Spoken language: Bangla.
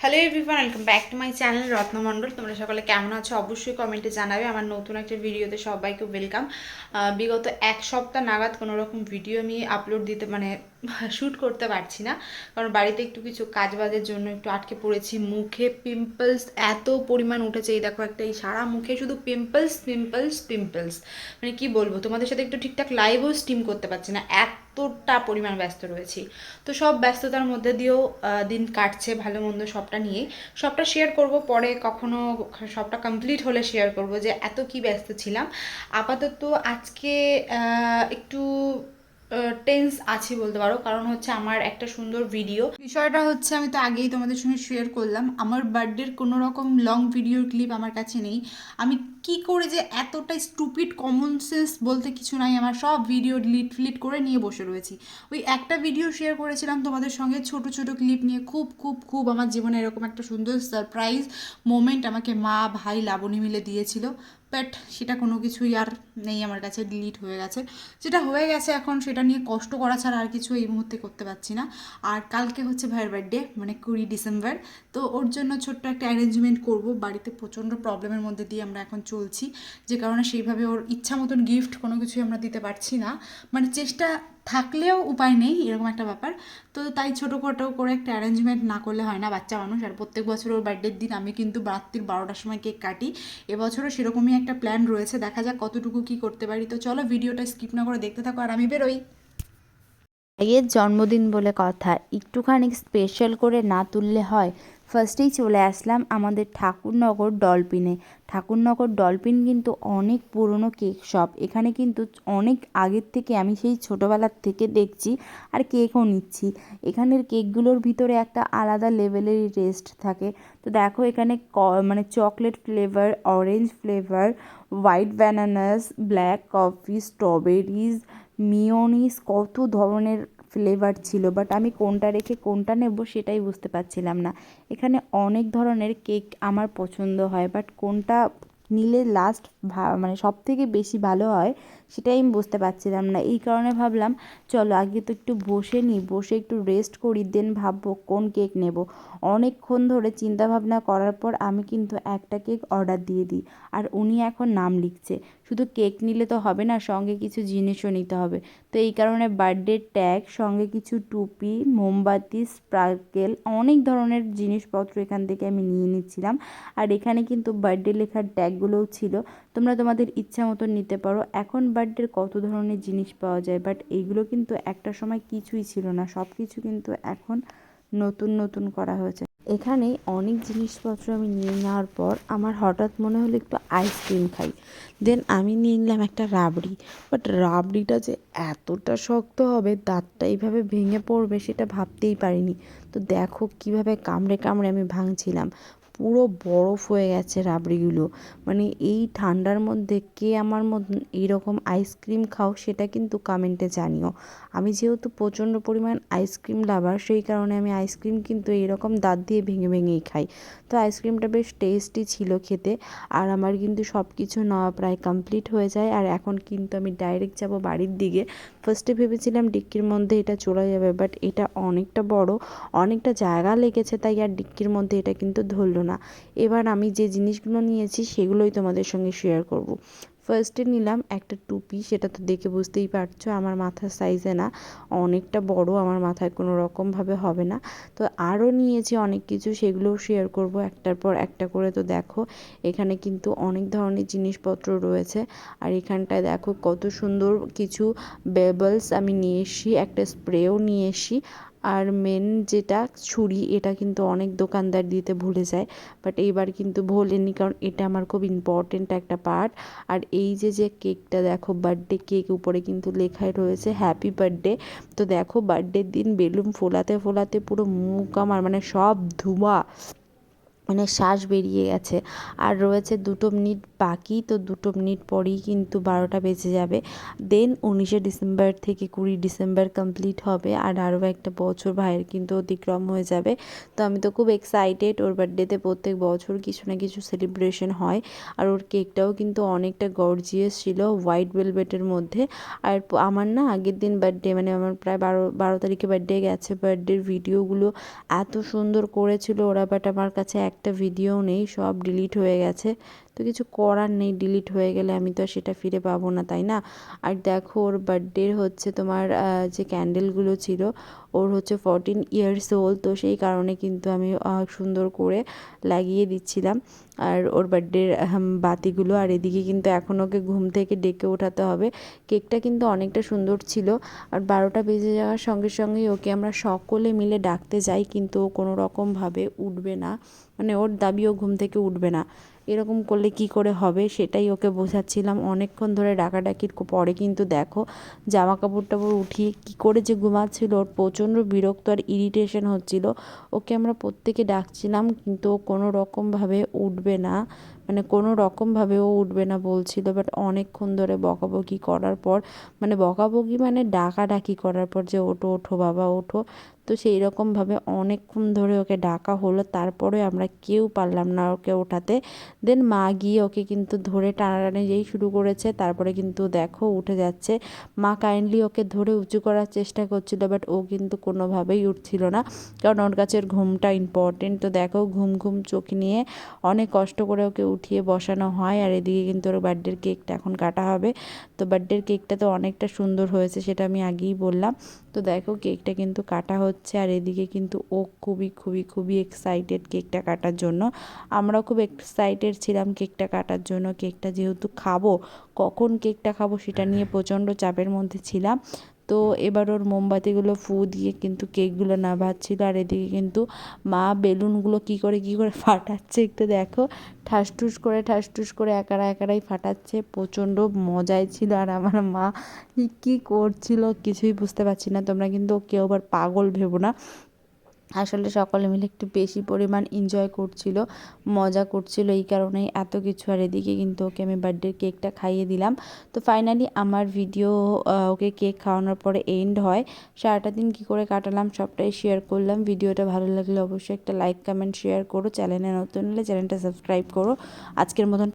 Hello everyone welcome back to my channel Ratnamondal তোমরা সকলে কেমন আছো? অবশ্যই কমেন্টে জানাবে। আমার নতুন একটা ভিডিওতে সবাইকে ওয়েলকাম বিগত এক সপ্তাহ নাগাদ কোনো রকম ভিডিও আমি আপলোড দিতে মানে শ্যুট করতে পারছি না। কারণ বাড়িতে একটু কিছু কাজ বাজের জন্য একটু আটকে পড়েছি মুখে পিম্পলস এত পরিমাণ উঠেছে। এই দেখো একটা এই সারা মুখে শুধু পিম্পলস পিম্পলস পিম্পলস মানে কি বলব, তোমাদের সাথে একটু ঠিকঠাক লাইভও স্টিম করতে পারছি না। এতটা পরিমাণ ব্যস্ত রয়েছি। তো সব ব্যস্ততার মধ্যে দিয়েও দিন কাটছে ভালো মন্দ সবটা নিয়ে। সবটা শেয়ার করব, পরে কখনো সবটা কমপ্লিট হলে শেয়ার করব যে এত কি ব্যস্ত ছিলাম। আপাতত আজকে একটু টেন্স আছি বলতে পারো, কারণ হচ্ছে আমার একটা সুন্দর ভিডিও বিষয়টা হচ্ছে, আমি তো আগেই তোমাদের সঙ্গে শেয়ার করলাম, আমার বার্থডের কোনো রকম লং ভিডিও ক্লিপ আমার কাছে নেই। আমি কি করে যে এতটা স্টুপিড কমন সেন্স বলতে কিছু নাই, আমার সব ভিডিও ডিলিট ফিলিট করে নিয়ে বসে রয়েছি। ওই একটা ভিডিও শেয়ার করেছিলাম তোমাদের সঙ্গে, ছোট ছোট ক্লিপ নিয়ে। খুব খুব খুব আমার জীবনে এরকম একটা সুন্দর সারপ্রাইজ মোমেন্ট আমাকে মা, ভাই, লাবণী মিলে দিয়েছিল। বাট সেটা কোনো কিছুই আর নেই আমার কাছে ডিলিট হয়ে গেছে। যেটা হয়ে গেছে এখন সেটা নিয়ে কষ্ট করা ছাড়া আর কিছু এই মুহূর্তে করতে পারছি না। আর কালকে হচ্ছে ভাইয়ের বার্থডে মানে কুড়ি ডিসেম্বর তো ওর জন্য ছোট্ট একটা অ্যারেঞ্জমেন্ট করব। বাড়িতে প্রচণ্ড প্রবলেমের মধ্যে দিয়ে আমরা এখন চলছি যে কারণে সেইভাবে ওর ইচ্ছা মতন গিফট কোনো কিছুই আমরা দিতে পারছি না। মানে চেষ্টা থাকলেও উপায় নেই, এরকম একটা ব্যাপার। তো তাই ছোটোখাটো করে একটা অ্যারেঞ্জমেন্ট না করলে হয় না, বাচ্চা মানুষ। আর প্রত্যেক বছর ওর বার্থডের দিন আমি কিন্তু রাত্রির বারোটার সময় কেক কাটি। এবছরও সেরকমই একটা প্ল্যান রয়েছে, দেখা যাক কতটুকু কি করতে পারি। তো চলো ভিডিওটা স্কিপ না করে দেখতে থাকো আর আমি বেরোই। ভাইয়ের জন্মদিন বলে কথা, একটুখানি স্পেশাল করে না তুললে হয়? ফার্স্টেই চলে আসলাম আমাদের ঠাকুরনগর ডলপিনে ঠাকুরনগর ডলপিন কিন্তু অনেক পুরনো কেক শপ। এখানে কিন্তু অনেক আগের থেকে আমি সেই ছোটোবেলার থেকে দেখছি আর কেকও নিচ্ছি। এখানের কেকগুলোর ভিতরে একটা আলাদা লেভেলেরই টেস্ট থাকে। তো দেখো এখানে ক- মানে chocolate flavour, orange flavour, white bananas, black coffee, strawberries mayonnaise কত ধরনের ফ্লেভার ছিল বাট আমি কোনটা রেখে কোনটা নেব সেটাই বুঝতে পারছিলাম না। এখানে অনেক ধরনের কেক আমার পছন্দ হয় বাট কোনটা নিলে লাস্ট মানে সব থেকে বেশি ভালো হয় সেটাই আমি বুঝতে পারছিলাম না। এই কারণে ভাবলাম, চলো আগে তো একটু বসে নিই, বসে একটু রেস্ট করি দেন ভাববো কোন কেক নেব। অনেকক্ষণ ধরে চিন্তা ভাবনা করার পর আমি কিন্তু একটা কেক অর্ডার দিয়ে দিই, আর উনি এখন নাম লিখছে। শুধু কেক নিলে তো হবে না, সঙ্গে কিছু জিনিসও নিতে হবে। তো এই কারণে বার্থডে ট্যাগ, সঙ্গে কিছু টুপি, মোমবাতি স্প্রার্কেল অনেক ধরনের জিনিসপত্র এখান থেকে আমি নিয়ে নিচ্ছিলাম। আর এখানে কিন্তু বার্থডে লেখার ট্যাগগুলোও ছিল। তোমরা তোমাদের ইচ্ছা মতন নিতে পারো। এখন বার্থডের কত ধরনের জিনিস পাওয়া যায়, বাট এইগুলো কিন্তু একটা সময় কিছুই ছিল না। সব কিছু কিন্তু এখন নতুন নতুন করা হয়েছে। এখানে অনেক জিনিসপত্র আমি নিয়ে নেওয়ার পর আমার হঠাৎ মনে হলো একটু আইসক্রিম খাই। দেন আমি নিয়ে নিলাম একটা রাবড়ি। বাট রাবড়িটা যে এতটা শক্ত হবে, দাঁতটা এইভাবে ভেঙে পড়বে সেটা ভাবতেই পারিনি। তো দেখো কীভাবে কামড়ে কামড়ে আমি ভাঙছিলাম। পুরো বরফ হয়ে গেছে রাবড়িগুলো। মানে এই ঠান্ডার মধ্যে কে আমার মতন এইরকম আইসক্রিম খাও সেটা কিন্তু কমেন্টে জানিও। আমি যেহেতু প্রচণ্ড পরিমাণ আইসক্রিম লাভার সেই কারণে আমি আইসক্রিম কিন্তু এইরকম দাঁত দিয়ে ভেঙে ভেঙেই খাই। তো আইসক্রিমটা বেশ টেস্টি ছিল খেতে, আর আমার কিন্তু সব কিছু নেওয়া প্রায় কমপ্লিট হয়ে যায়। আর এখন কিন্তু আমি ডাইরেক্ট যাব বাড়ির দিকে। ফার্স্টে ভেবেছিলাম ডিক্কির মধ্যে এটা চলে যাবে বাট এটা অনেকটা বড়, অনেকটা জায়গা লেগেছে, তাই আর ডিক্কির মধ্যে এটা কিন্তু ধরলো না। এবার আমি যে জিনিসগুলো নিয়েছি সেগুলোই তোমাদের সঙ্গে শেয়ার করব। ফার্স্টে নিলাম একটা টুপি, সেটা তো দেখে বুঝতেই পারছ, আমার মাথার সাইজে না, অনেকটা বড়, আমার মাথায় কোনো রকমভাবে হবে না। তো আরও নিয়েছি অনেক কিছু, সেগুলোও শেয়ার করব, একটার পর একটা করে তো দেখো। এখানে কিন্তু অনেক ধরনের জিনিসপত্র রয়েছে, আর এখানটায় দেখো কত সুন্দর কিছু বেবলস আমি নিয়ে এসি একটা স্প্রেও নিয়ে এসি আর মেন যেটা ছুরি, এটা কিন্তু অনেক দোকানদার দিতে ভুলে যায় বাট এইবার কিন্তু ভোলেনি কারণ এটা আমার খুব ইম্পর্টেন্ট একটা পার্ট আর এই যে যে কেকটা দেখো বার্থডে কেক উপরে কিন্তু লেখায় রয়েছে হ্যাপি বার্থডে তো দেখো বার্থডের দিন বেলুন ফোলাতে ফোলাতে পুরো মুখ আমার মানে সব ধোঁয়া। মানে শ্বাস বেরিয়ে গেছে। আর রয়েছে দুটো মিনিট বাকি, তো দুটো মিনিট পরেই কিন্তু বারোটা বেজে যাবে। দেন উনিশে ডিসেম্বর থেকে কুড়ি ডিসেম্বর কমপ্লিট হবে আর আরও একটা বছর ভাইয়ের কিন্তু অতিক্রম হয়ে যাবে। তো আমি তো খুব এক্সাইটেড ওর বার্থডেতে প্রত্যেক বছর কিছু না কিছু সেলিব্রেশন হয়। আর ওর কেকটাও কিন্তু অনেকটা গর্জিয়াস ছিল হোয়াইট ভেলভেটের মধ্যে। আর আমার না আগের দিন বার্থডে মানে আমার প্রায় বারো বারো তারিখে বার্থডে গেছে। বার্থডের ভিডিওগুলো এত সুন্দর করেছিল ওরা বাট আমার কাছে একটা ভিডিও নেই সব ডিলিট হয়ে গেছে। তো কিছু করার নেই ডিলিট হয়ে গেলে আমি তো আর সেটা ফিরে পাবো না, তাই না? আর দেখো ওর বার্থডের হচ্ছে তোমার যে ক্যান্ডেলগুলো ছিল, ওর হচ্ছে ফোরটিন ইয়ার্স ওল্ড তো সেই কারণে কিন্তু আমি সুন্দর করে লাগিয়ে দিচ্ছিলাম। আর ওর বার্থডের বাতিগুলো, আর এদিকে কিন্তু এখন ওকে ঘুম থেকে ডেকে ওঠাতে হবে। কেকটা কিন্তু অনেকটা সুন্দর ছিল। আর বারোটা বেজে যাওয়ার সঙ্গে সঙ্গেই ওকে আমরা সকলে মিলে ডাকতে যাই, কিন্তু ও কোনো রকমভাবে উঠবে না। মানে ওর দাবি ও ঘুম থেকে উঠবে না। এরকম করলে কি করে হবে সেটাই ওকে বোঝাচ্ছিলাম। অনেকক্ষণ ধরে ডাকাডাকির পরে কিন্তু দেখো জামা কাপড় টাপড় উঠিয়ে কি করে যে ঘুমাচ্ছিল, ওর প্রচণ্ড বিরক্ত আর ইরিটেশন হচ্ছিল। ওকে আমরা প্রত্যেকে ডাকছিলাম কিন্তু ও কোনো রকমভাবে উঠবে না। মানে কোনো রকমভাবে ও উঠবে না বলছিল বাট অনেকক্ষণ ধরে বকাবকি করার পর মানে বকাবকি মানে ডাকাডাকি করার পর যে ওঠো ওঠো বাবা, ওঠো। তো সেই রকমভাবে অনেকক্ষণ ধরে ওকে ডাকা হলো, তারপরে আমরা কেউ পারলাম না ওকে ওঠাতে। দেন মা গিয়ে ওকে কিন্তু ধরে টানাটানি যেই শুরু করেছে, তারপরে কিন্তু দেখো উঠে যাচ্ছে। মা কাইন্ডলি ওকে ধরে উঁচু করার চেষ্টা করছিল বাট ও কিন্তু কোনোভাবেই উঠছিল না, কারণ ওর কাছে ঘুমটা ইম্পর্টেন্ট তো দেখো ঘুম ঘুম, চোখ নিয়ে অনেক কষ্ট করে ওকে উঠিয়ে বসানো হয় আর এদিকে কিন্তু ওর বার্থডের কেকটা এখন কাটা হবে। তো বার্থডের কেকটা তো অনেকটা সুন্দর হয়েছে সেটা আমি আগেই বললাম। তো দেখো কেকটা কিন্তু কাটা হচ্ছে আর এদিকে কিন্তু ও খুবই খুবই খুবই এক্সাইটেড কেকটা কাটার জন্য। আমরাও খুব এক্সাইটেড ছিলাম কেকটা কাটার জন্য। কেকটা যেহেতু খাব কখন কেকটা খাব সেটা নিয়ে প্রচণ্ড চাপের মধ্যে ছিলাম। তো এবার ওর মোমবাতিগুলো ফু দিয়ে কিন্তু কেকগুলো নাভাচ্ছিল। আর এদিকে কিন্তু মা বেলুনগুলো কি করে কি করে ফাটাচ্ছে একটু দেখো। ঠাসঠুস করে ঠাসঠুস করে একারা একারাই ফাটাচ্ছে। প্রচণ্ড মজাই ছিল। আর আমার মা কি করছিল কিছুই বুঝতে পারছি না। তোমরা কিন্তু কেউ আবার পাগল ভেবো না। আসলে সকলে মিলে একটু বেশি পরিমাণ এনজয় করছিল, মজা করছিল, এই কারণেই এত কিছু। আর এদিকে কিন্তু ওকে আমি বার্থডে কেকটা খাইয়ে দিলাম। তো ফাইনালি আমার ভিডিও ওকে কেক খাওয়ানোর পরে এন্ড হয়। সারাটা দিন কী করে কাটালাম সবটাই শেয়ার করলাম। ভিডিওটা ভালো লাগলে অবশ্যই একটা লাইক কমেন্ট শেয়ার করো। চ্যানেলে নতুন হলে চ্যানেলটা সাবস্ক্রাইব করো। আজকের মতন